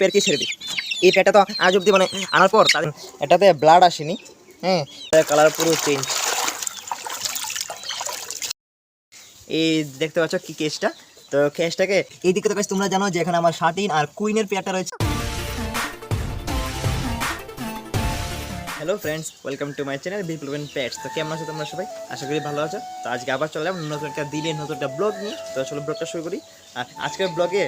পেরকে ছেড়ে দিই এই প্যাটটা তো আজ অব্দি মানে আনার পর তাদের এটাতে ব্লাড আসেনি হ্যাঁ? কালার পুরো চেঞ্জ এই দেখতে পাচ্ছ কি কেসটা তো কেসটাকে এইদিকে তো guys তোমরা জানো যে এখানে আমার শার্টিন আর কুইনের পেয়ারটা রয়েছে। Hello friends welcome to my channel বিপ্লবেন pets তো কেমন আছো তোমরা সবাই? আশা করি ভালো আছো। তো আজকে আবার চলে যাব নতুন একটা দিনে নতুন একটা ব্লগ নিয়ে। তো চলো ব্লগটা শুরু করি। আর আজকের ব্লগে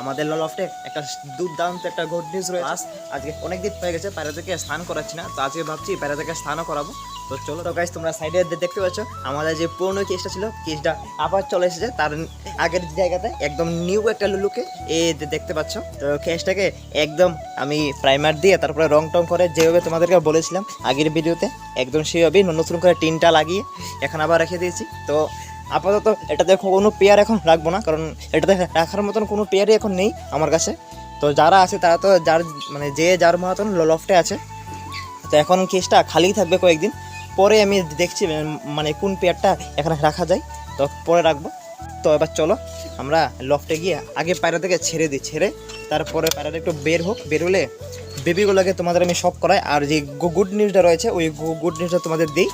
আমাদের লফটে একটা দুর্দান্ত একটা গুড নিউজ রয়েছে। আজ আজকে অনেক দিন হয়ে গেছে, বাইরে থেকে স্নান করাচ্ছি না, তো আজকে ভাবছি বাইরে থেকে স্নানও করাবো। তো চলো তো গাইজ তোমরা সাইডে দেখতে পাচ্ছ, আমাদের যে পুরনো কেসটা ছিল কেসটা আবার চলে এসেছে, তার আগের জায়গাতে একদম নিউ একটা লুকে এ দেখতে পাচ্ছ। তো কেসটাকে একদম আমি প্রাইমার দিয়ে তারপরে রং টং করে যেভাবে তোমাদেরকে বলেছিলাম আগের ভিডিওতে, একদম সেইভাবেই নতুন করে টিনটা লাগিয়ে এখন আবার রেখে দিয়েছি। তো আপাতত এটাতে কোনো পেয়ার এখন রাখব না, কারণ এটাতে রাখার মতন কোনো পেয়ারই এখন নেই আমার কাছে। তো যারা আছে, তারা তো যার মানে যে যার মতন লফটে আছে। তো এখন কেসটা খালিই থাকবে কয়েকদিন। পরে আমি দেখছি মানে কোন পেয়ারটা এখানে রাখা যায়। তো পরে রাখব। তো এবার চলো, আমরা লফটে গিয়ে আগে পায়রা থেকে ছেড়ে দিই, ছেড়ে তারপরে পায়রাটা একটু বের হোক, বের হলে বেবিগুলোকে তোমাদের আমি সব করাই। আর যে গুড নিউজটা রয়েছে, ওই গুড নিউজটা তোমাদের দিই।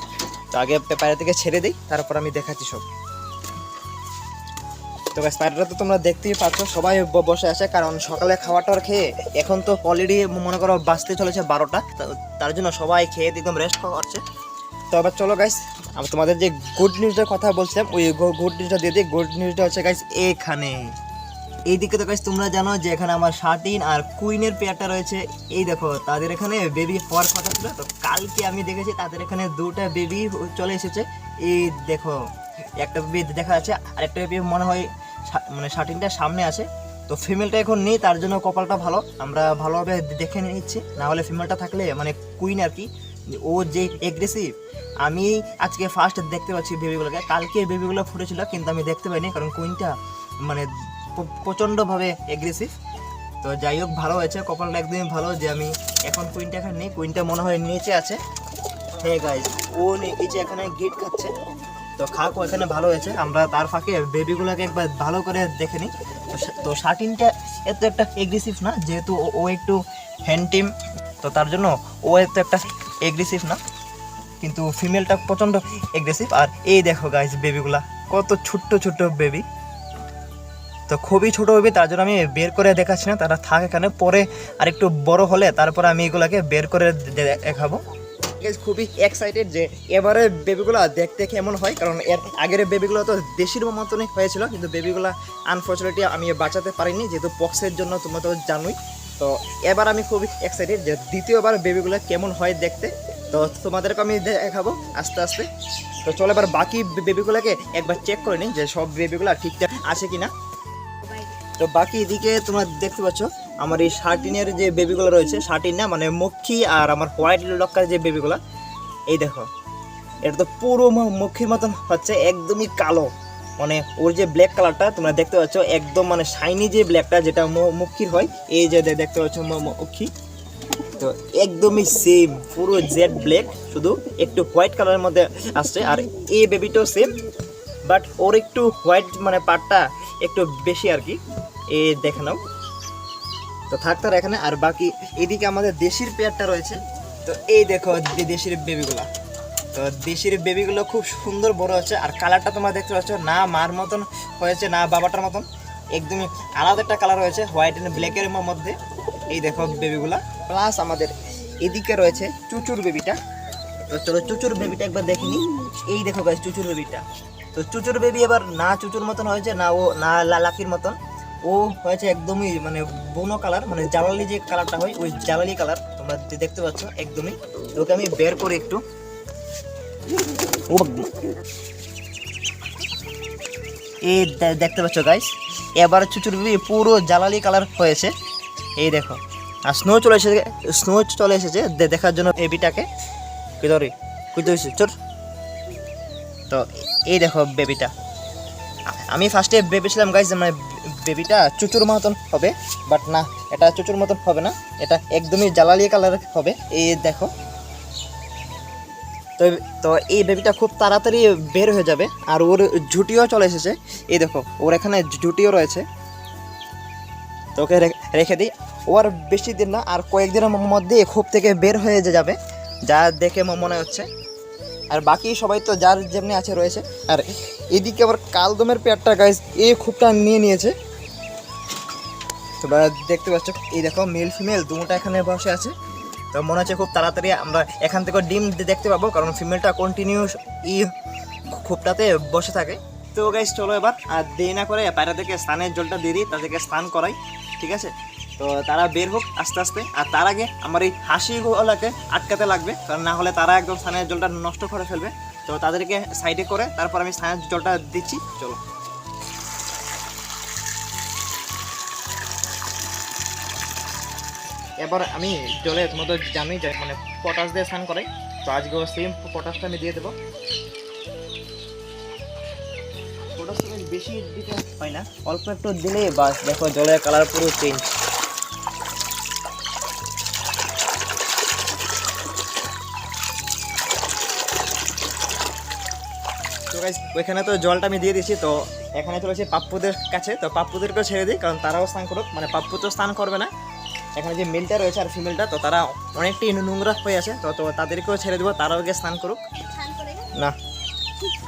তো আগে পায়রা থেকে ছেড়ে দিই, তারপর আমি দেখাচ্ছি সব। তো গাছ তো তোমরা দেখতেই পাচ্ছ, সবাই বসে আছে, কারণ সকালে খাওয়া টাওয়ার খেয়ে এখন তো অলরেডি মনে করো বাঁচতে চলেছে বারোটা তার জন্য সবাই খেয়ে একদম রেস্ট করছে তো এবার চলো গাইস আমি তোমাদের যে গুড নিউজটার কথা বলছিলাম, ওই গুড নিউজটা দিয়ে দিই। গুড নিউজটা হচ্ছে গাইস এখানে। এইদিকে তো গাইস তোমরা জানো যে এখানে আমার শার্টিন আর কুইনের পেয়ারটা রয়েছে। এই দেখো, তাদের এখানে বেবি হওয়ার কথা ছিল, তো কালকে আমি দেখেছি তাদের এখানে দুটা বেবি চলে এসেছে। এই দেখো, একটা বেবি দেখা যাচ্ছে আর একটা বেবি মনে হয় মানে শার্টিংটা সামনে আছে। তো ফিমেলটা এখন নেই, তার জন্য কপালটা ভালো। আমরা ভালোভাবে দেখে নিচ্ছি। না হলে ফিমেলটা থাকলে মানে কুইন আর কি। ও যে এগ্রেসিভ আমি আজকে ফার্স্ট দেখতে পাচ্ছি বেবিগুলোকে কালকে বেবিগুলো ফুটেছিল, কিন্তু আমি দেখতে পাইনি, কারণ কুইনটা মানে প্রচণ্ডভাবে এগ্রেসিভ তো যাই হোক, ভালো হয়েছে, কপালটা একদমই ভালো যে আমি এখন কুইনটা এখানে নেই। কুইনটা মনে হয় নিচে আছে। হ্যাঁ গাইজ ও নি- এই এখানে গিট খাচ্ছে তো খাক ওখানে ভালো হয়েছে। আমরা তার ফাঁকে বেবিগুলোকে একবার ভালো করে দেখে নিই। তো শার্টিনটা এত একটা এগ্রেসিভ না, যেহেতু ও- একটু হ্যান্ড টিম তো তার জন্য ও এত একটা এগ্রেসিভ না। কিন্তু ফিমেলটা প্রচণ্ড এগ্রেসিভ আর এই দেখো গাইজ বেবিগুলা কত ছোট্ট ছোট্ট বেবি তো খুবই ছোট বেবি তার জন্য আমি বের করে দেখাচ্ছি না, তারা থাক এখানে। পরে আর একটু বড় হলে তারপরে আমি এগুলাকে বের করে দেখাবো। Guys, খুবই এক্সাইটেড যে এবারে বেবিগুলো দেখতে কেমন হয় কারণ এর আগের বেবিগুলো তো দেশির মতনই হয়েছিল কিন্তু বেবিগুলো আনফর্চুনেটলি আমি বাঁচাতে পারিনি যেহেতু পক্সের জন্য তোমরা তো জানোই। তো এবার আমি খুবই এক্সাইটেড যে দ্বিতীয়বার বেবিগুলো কেমন হয় দেখতে। তো তোমাদেরকে আমি দেখাবো আস্তে আস্তে। তো চলো এবার বাকি বেবিগুলোকে একবার চেক করে নিই যে সব বেবিগুলো ঠিকঠাক আছে কিনা। তো বাকি এদিকে তোমরা দেখতে পাচ্ছ আমার এই শার্টিনের যে বেবিগুলো রয়েছে শার্টিন না মানে মক্ষী আর আমার হোয়াইট লক্কার যে বেবিগুলো এই দেখো। এটা তো পুরো মক্ষীর মতন হচ্ছে, একদমই কালো। মানে ওর যে ব্ল্যাক কালারটা তোমরা দেখতে পাচ্ছ, একদম মানে শাইনি যে ব্ল্যাকটা যেটা মক্ষীর হয়, এই যে দেখতে পাচ্ছ মক্ষী তো একদমই সেম পুরো জেড ব্ল্যাক শুধু একটু হোয়াইট কালারের মধ্যে আসছে, আর এই বেবিটাও সেম বাট ওর একটু হোয়াইট মানে পার্টটা একটু বেশি আর কি। এ দেখে নাও। তো থাক তার এখানে, আর বাকি এদিকে আমাদের দেশির পেয়ারটা রয়েছে। তো এই দেখো দেশির বেবিগুলা। তো দেশির বেবিগুলো খুব সুন্দর বড় হচ্ছে, আর কালারটা তোমরা দেখতে পাচ্ছ, না মার মতন হয়েছে, না বাবাটার মতন। একদমই আলাদা একটা কালার হয়েছে হোয়াইট অ্যান্ড ব্ল্যাকের মধ্যে। এই দেখো বেবিগুলা। প্লাস আমাদের এদিকে রয়েছে চুচুর বেবিটা। তো চলো চুচুর বেবিটা একবার দেখে নিই। এই দেখো গাছ চুচুর বেবিটা। তো চুচুর বেবি এবার না চুচুর মতন হয়েছে, না ও, না লাকির মতন। ও হয়েছে একদমই মানে বুনো কালার মানে জ্বালালি যে কালারটা হয়, ওই জ্বালালি কালার তোমরা দেখতে পাচ্ছ, একদমই। ওকে আমি বের করি একটু। ও এই দেখতে পাচ্ছ গাইস এবার চুচুর বেবি পুরো জ্বালালি কালার হয়েছে। এই দেখো। আর স্নো চলে এসেছে স্নো চলে এসেছে দেখার জন্য বেবিটাকে কিদরে কুইতে হয়েছে চোর। তো, এই দেখো বেবিটা আমি ফার্স্টে ভেবেছিলাম গাইজ মানে বেবিটা চুচুর মতন হবে বাট না, এটা চুচুর মতন হবে না, এটা একদমই জ্বালালি কালার হবে। এই দেখো। তো তো এই বেবিটা খুব তাড়াতাড়ি বের হয়ে যাবে, আর ওর ঝুটিও চলে এসেছে। এই দেখো, ওর এখানে ঝুটিও রয়েছে। তো ওকে রেখে দিই। ও আর বেশি দিন না, আর কয়েকদিনের মধ্যে খুব থেকে বের হয়ে যাবে, যা দেখে মনে হচ্ছে। আর বাকি সবাই তো যার যেমনি আছে রয়েছে। আর এদিকে আবার কালদমের পেয়ারটা গাইজ এই খুবটা নিয়ে নিয়েছে। তোমরা দেখতে পাচ্ছ, এই দেখো মেল ফিমেল দুটা এখানে বসে আছে। তো মনে হচ্ছে খুব তাড়াতাড়ি আমরা এখান থেকে ডিম দেখতে পাবো, কারণ ফিমেলটা কন্টিনিউ ই খুবটাতে বসে থাকে। তো গাইজ চলো এবার, আর দেরি না করে পায়রা থেকে স্নানের জলটা দিয়ে দিই, তাদেরকে স্নান করাই, ঠিক আছে? তো তারা বের হোক আস্তে আস্তে। আর তার আগে আমার এই হাসিগুলোকে আটকাতে লাগবে, কারণ না হলে তারা একদম স্নানের জলটা নষ্ট করে ফেলবে। তো তাদেরকে সাইডে করে তারপর আমি স্নানের জলটা দিচ্ছি, চলো। এবার আমি জলে তোমার তো জানোই যে মানে পটাশ দিয়ে স্নান করাই। তো আজকেও সেম পটাশটা আমি দিয়ে দেবো। পটাশটা বেশি দিতে হয় না, অল্প একটু দিলে বাস, দেখো জলের কালার পুরো চেঞ্জ guys, ওইখানে তো জলটা আমি দিয়ে দিয়েছি তো এখানে চলেছে পাপ্পুদের কাছে তো পাপ্পুদেরকেও ছেড়ে দিই কারণ তারাও স্নান করুক মানে পাপ্পু তো স্নান করবে না। এখানে যে মেলটা রয়েছে আর ফিমেলটা তো তারা অনেকটাই নোংরা হয়ে আছে তো তো তাদেরকেও ছেড়ে দেবো তারাও গিয়ে স্নান করুক। না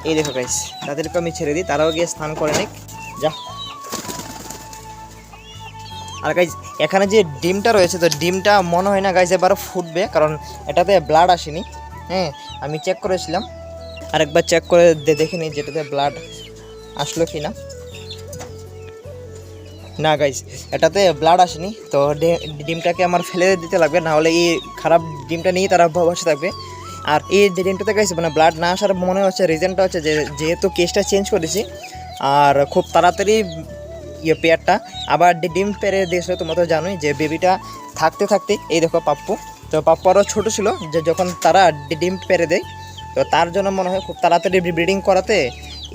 এই দেখো গাইস তাদেরকে আমি ছেড়ে দিই তারাও গিয়ে স্নান করে নিক যা। আর গাইজ এখানে যে ডিমটা রয়েছে তো ডিমটা মনে হয় না গাইজ এবার ফুটবে কারণ এটাতে ব্লাড আসেনি হ্যাঁ আমি চেক করেছিলাম। আরেকবার চেক করে দেখে নিই যেটাতে ব্লাড আসলো কি না না গাইজ এটাতে ব্লাড আসেনি, তো ডিমটাকে আমার ফেলে দিতে লাগবে, না হলে এই খারাপ ডিমটা নিয়ে তারা বসে থাকবে। আর এই যে ডিমটাতে গাইজ মানে ব্লাড না আসার মনে হচ্ছে রিজনটা হচ্ছে যে, যেহেতু কেসটা চেঞ্জ করেছি, আর খুব তাড়াতাড়ি ইয়ে পেয়ারটা, আবার ডিম পেরে দিয়েছিল, তোমরা তো জানোই যে বেবিটা থাকতে থাকতে এই দেখো পাপ্পু, তো পাপ্পু আরও ছোটো ছিল, যে যখন তারা ডিম পেরে দেয় তো তার জন্য মনে হয় খুব তাড়াতাড়ি ব্রিডিং করাতে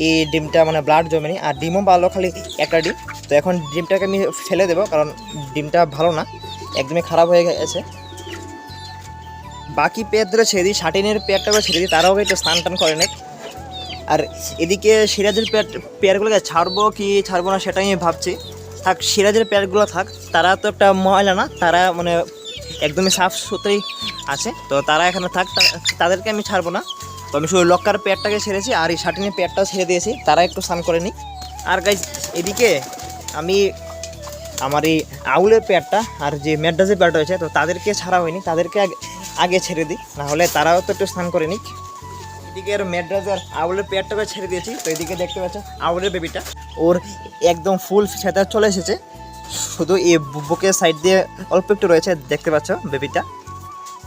এই ডিমটা মানে ব্লাড জমেনি। আর ডিমও ভালো, খালি একটা ডিম। তো এখন ডিমটাকে আমি ফেলে দেবো, কারণ ডিমটা ভালো না, একদমই খারাপ হয়ে গেছে। বাকি পেয়ারগুলো ছেড়ে দিই শাটিনের পেয়ারটাকে ছেড়ে দিই, তারাও একটু স্নান টান করে নেয় আর এদিকে সিরাজের পেয়ার পেয়ারগুলোকে ছাড়বো কি ছাড়বো না সেটাই আমি ভাবছি। থাক, সিরাজের পেয়ারগুলো থাক, তারা তো একটা ময়লা না, তারা মানে একদমই সাফ সুতরাই আছে। তো তারা এখানে থাক তাদেরকে আমি ছাড়বো না। তো আমি শুধু লক্কার পেয়ারটাকে ছেড়েছি আর এই শাটিনের পেয়ারটাও ছেড়ে দিয়েছি, তারা একটু স্নান করে নিই আর গাইজ এদিকে আমি আমার এই আউলের পেয়ারটা আর যে মেডাজের পেয়ারটা রয়েছে, তো তাদেরকে ছাড়া হয়নি, তাদেরকে আগে ছেড়ে দিই, নাহলে তারাও তো একটু স্নান করে নিক। এদিকে আর মেড্রাজের আউলের পেয়ারটাকে ছেড়ে দিয়েছি, তো এদিকে দেখতে পাচ্ছ আউলের বেবিটা ওর একদম ফুল সেটা চলে এসেছে। শুধু এই বুকের সাইড দিয়ে অল্প একটু রয়েছে, দেখতে পাচ্ছ বেবিটা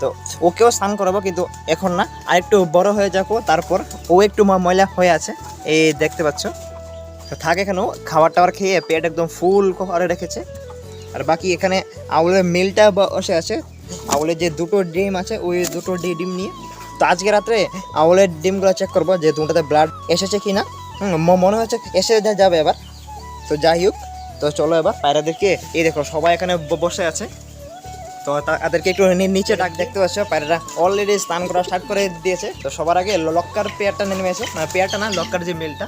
তো ওকেও স্নান করাবো, কিন্তু এখন না। আর একটু বড় হয়ে যাব তারপর ও একটু ময়লা হয়ে আছে। এই দেখতে পাচ্ছ। তো থাক এখানেও খাবার টাবার খেয়ে পেট একদম ফুল করে রেখেছে। আর বাকি এখানে আউলের মিলটা বসে আছে। আউলের যে দুটো ডিম আছে, ওই দুটো ডিম নিয়ে। তো আজকে রাত্রে আউলের ডিমগুলো চেক করব যে দুটোতে ব্লাড এসেছে কি না মনে হচ্ছে এসে যাবে এবার। তো যাই হোক, তো চলো এবার। পায়রাদেরকে, এই দেখো, সবাই এখানে বসে আছে। তো তাদেরকে একটু নিচে ডাক দেখতে পাচ্ছ, পায়রারা অলরেডি স্নান করা স্টার্ট করে দিয়েছে। তো সবার আগে লক্কার পেয়ারটা নেমেছে। মানে পেয়ারটা না, লক্কার যে মিলটা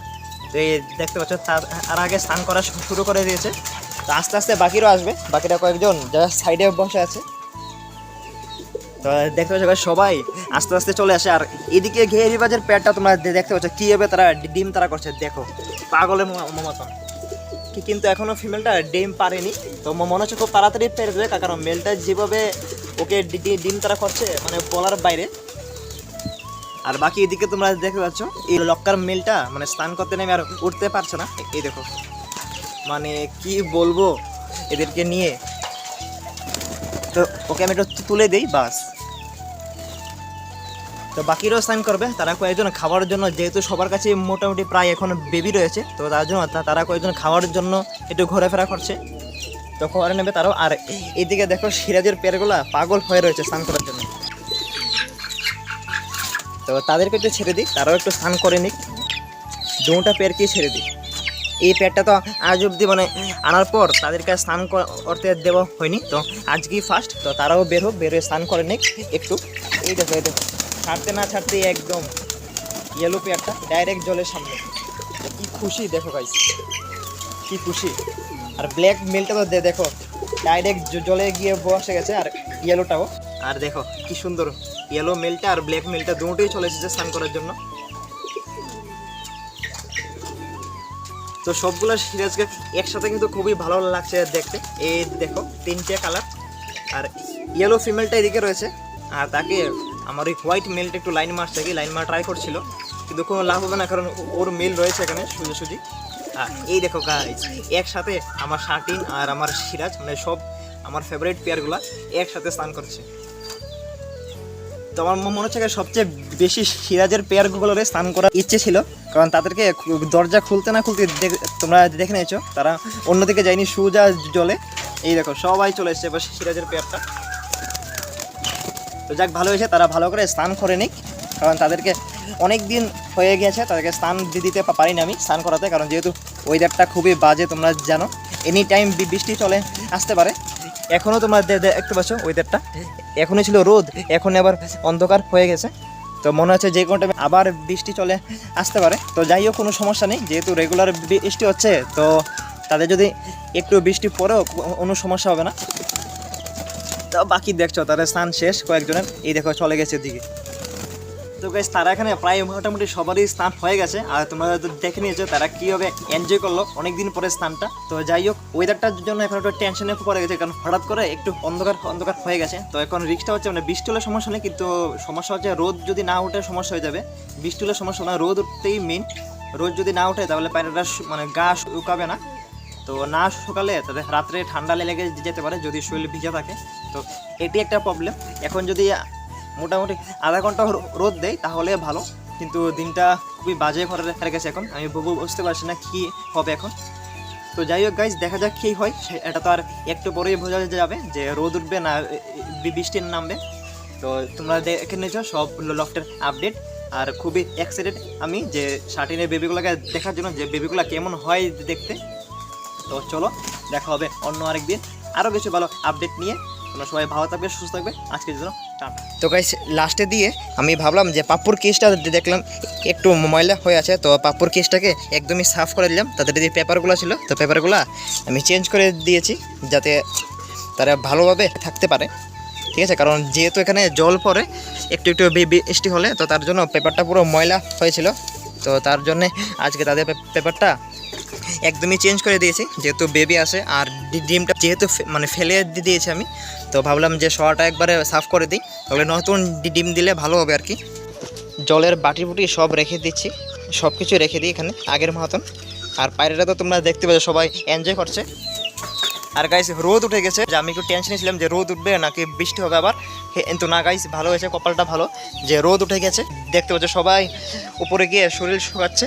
তো এই দেখতে পাচ্ছ, তার আগে স্নান করা শুরু করে দিয়েছে। তো আস্তে আস্তে বাকিরাও আসবে। বাকিরা কয়েকজন যারা সাইডে বসে আছে। তো দেখতে পাচ্ছ সবাই আস্তে আস্তে চলে আসে। আর এদিকে ঘেয়ে রিবাজের পেয়ারটা তোমরা দেখতে পাচ্ছ কীভাবে তারা ডিম তারা করছে, দেখো। পাগলের মতন কি, কিন্তু এখনও ফিমেলটা ডিম পারেনি তো মনে হচ্ছে খুব তাড়াতাড়ি পেরে দেবে কারণ মেলটা যেভাবে ওকে ডিম তারা করছে মানে বলার বাইরে। আর বাকি এদিকে তোমরা দেখতে পাচ্ছ, এই লক্কার মেলটা মানে স্নান করতে নেমে আর উঠতে পারছে না। এই দেখো মানে কি বলব এদেরকে নিয়ে। তো ওকে আমি একটু তুলে দিই, বাস। তো বাকিরাও স্নান করবে। তারা কয়েকজন খাওয়ার জন্য, যেহেতু সবার কাছে মোটামুটি প্রায় এখন বেবি রয়েছে, তো তার জন্য তারা কয়েকজন খাওয়ার জন্য একটু ঘোরাফেরা করছে। তো খাওয়ারে নেবে তারাও। আর এইদিকে দেখো সিরাজের পেয়ারগুলা পাগল হয়ে রয়েছে স্নান করার জন্য। তো তাদেরকে একটু ছেড়ে দিই, তারাও একটু স্নান করে নিক। দুটা পেয়ারকেই ছেড়ে দিই। এই পেয়ারটা তো আজ অবধি মানে আনার পর তাদেরকে স্নান করতে দেওয়া হয়নি। তো আজকেই ফার্স্ট তো তারাও বের হোক, বের হয়ে স্নান করে নিক একটু। এই দেখো এই দেখো। ছাড়তে না ছাড়তে একদম ইয়েলো পেয়ারটা ডাইরেক্ট জলের সামনে। কি খুশি, দেখো গাইস কি খুশি। আর ব্ল্যাক মেলটা তো দেখো ডাইরেক্ট জলে গিয়ে বসে গেছে আর ইয়েলোটাও আর দেখো, কি সুন্দর ইয়েলো মেলটা আর ব্ল্যাক মেলটা দুটোই চলে এসেছে স্নান করার জন্য। তো সবগুলো সিরাজকে একসাথে কিন্তু খুবই ভালো লাগছে দেখতে। এই দেখো, তিনটে কালার আর ইয়েলো ফিমেলটা এদিকে রয়েছে। আর তাকে আমার ওই হোয়াইট মেলটা একটু লাইন মারছে কি লাইন মারা ট্রাই করছিল। কিন্তু কোনো লাভ হবে না, কারণ ওর মেল রয়েছে এখানে, সোজাসুজি। আর এই দেখো গাইজ একসাথে আমার শার্টিন আর আমার সিরাজ মানে সব আমার ফেভারিট পেয়ারগুলো একসাথে স্নান করছে। তো আমার মনে হচ্ছে সবচেয়ে বেশি সিরাজের পেয়ারগুলোরে স্নান করার ইচ্ছে ছিল, কারণ তাদেরকে দরজা খুলতে না খুলতে তোমরা দেখে নিয়েছো, তারা অন্যদিকে যায়নি, সুজা জলে। এই দেখো, সবাই চলে এসছে এবার সিরাজের পেয়ারটা তো যাক, ভালো হয়েছে, তারা ভালো করে স্নান করে নিক। কারণ তাদেরকে অনেক দিন হয়ে গেছে তাদেরকে স্নান দিতে পারিনি আমি স্নান করাতে, কারণ যেহেতু ওয়েদারটা খুবই বাজে তোমরা জানো। এনি টাইম বৃষ্টি চলে, আসতে পারে। এখনও তোমরা দেখতে পাচ্ছ ওয়েদারটা এখনই ছিল রোদ এখন আবার অন্ধকার হয়ে গেছে। তো মনে হচ্ছে যে কোনো টাইমে আবার বৃষ্টি চলে, আসতে পারে। তো যাই হোক, কোনো সমস্যা নেই, যেহেতু রেগুলার বৃষ্টি হচ্ছে, তো তাদের যদি একটু বৃষ্টি পরেও কোনো সমস্যা হবে না। তো বাকি দেখছ, তাদের স্নান শেষ, কয়েকজনের, এই দেখো চলে গেছে দিকে তো গাইস তারা এখানে প্রায় মোটামুটি সবারই স্নান হয়ে গেছে, আর তোমরা তো দেখে নিয়েছো তারা কীভাবে এনজয় করল অনেকদিন পরে স্নানটা, তো যাই হোক ওয়েদারটার জন্য এখন একটু টেনশনে পড়ে গেছে, কারণ হঠাৎ করে একটু অন্ধকার অন্ধকার হয়ে গেছে। তো এখন রিক্সটা হচ্ছে মানে বৃষ্টি হলে সমস্যা নেই, কিন্তু সমস্যা হচ্ছে রোদ যদি না উঠে সমস্যা হয়ে যাবে। বৃষ্টি হলে সমস্যা না, রোদ উঠতেই মেন রোদ যদি না উঠে তাহলে পায়রাটা মানে গা শুকাবে না। তো না সকালে তাদের রাত্রে ঠান্ডা লেগে যেতে পারে যদি শরীর ভিজে থাকে। তো এটি একটা প্রবলেম এখন যদি মোটামুটি আধা ঘণ্টা রোদ দেয়, তাহলে ভালো। কিন্তু দিনটা খুবই বাজে করে গেছে এখন। আমি বুঝতে পারছি না কী হবে এখন। তো যাই হোক গাইজ দেখা যাক কী হয়। এটা তো আর একটু পরেই বোঝা যাবে যে রোদ উঠবে না, এ- এ- বৃষ্টি নামবে। তো তোমরা দেখে নিয়েছো সব লফটের আপডেট আর খুবই এক্সাইটেড আমি যে শার্টিনের বেবিগুলোকে দেখার জন্য যে বেবিগুলো কেমন হয় দেখতে। তো চলো, দেখা হবে অন্য আরেকদিন আরও কিছু ভালো আপডেট নিয়ে। তোমরা সবাই ভালো থাকবে, সুস্থ থাকবে। আজকের জন্য তো গাইস লাস্টে দিয়ে আমি ভাবলাম যে পাপ্পুর কেসটা দেখলাম, একটু ময়লা হয়ে আছে, তো পাপ্পুর কেসটাকে একদমই সাফ করে দিলাম। তাদের যে পেপারগুলো ছিল, তো পেপারগুলো আমি চেঞ্জ করে দিয়েছি, যাতে তারা ভালোভাবে থাকতে পারে। ঠিক আছে, কারণ যেহেতু এখানে জল পড়ে, একটু একটু বৃষ্টি হলে, তো তার জন্য পেপারটা পুরো ময়লা হয়েছিল। তো তার জন্যে আজকে তাদের পেপারটা একদমই চেঞ্জ করে দিয়েছি। যেহেতু বেবি আসে, আর ডিমটা যেহেতু মানে ফেলে দিয়েছি আমি, তো ভাবলাম যে শোয়াটা একবারে সাফ করে দিই। তাহলে নতুন ডিম দিলে ভালো হবে আর কি। জলের বাটি বুটি সব রেখে দিচ্ছি সব কিছু রেখে দিই এখানে, আগের মতন। আর পায়রাটা তো তোমরা দেখতে পাচ্ছ, সবাই এনজয় করছে। আর গাইস রোদ উঠে গেছে। যে আমি একটু টেনশনে ছিলাম যে রোদ উঠবে নাকি বৃষ্টি হবে আবার। কিন্তু না গাইস ভালো হয়েছে, কপালটা ভালো। যে রোদ উঠে গেছে, দেখতে পাচ্ছ সবাই উপরে গিয়ে শরীর শুকাচ্ছে।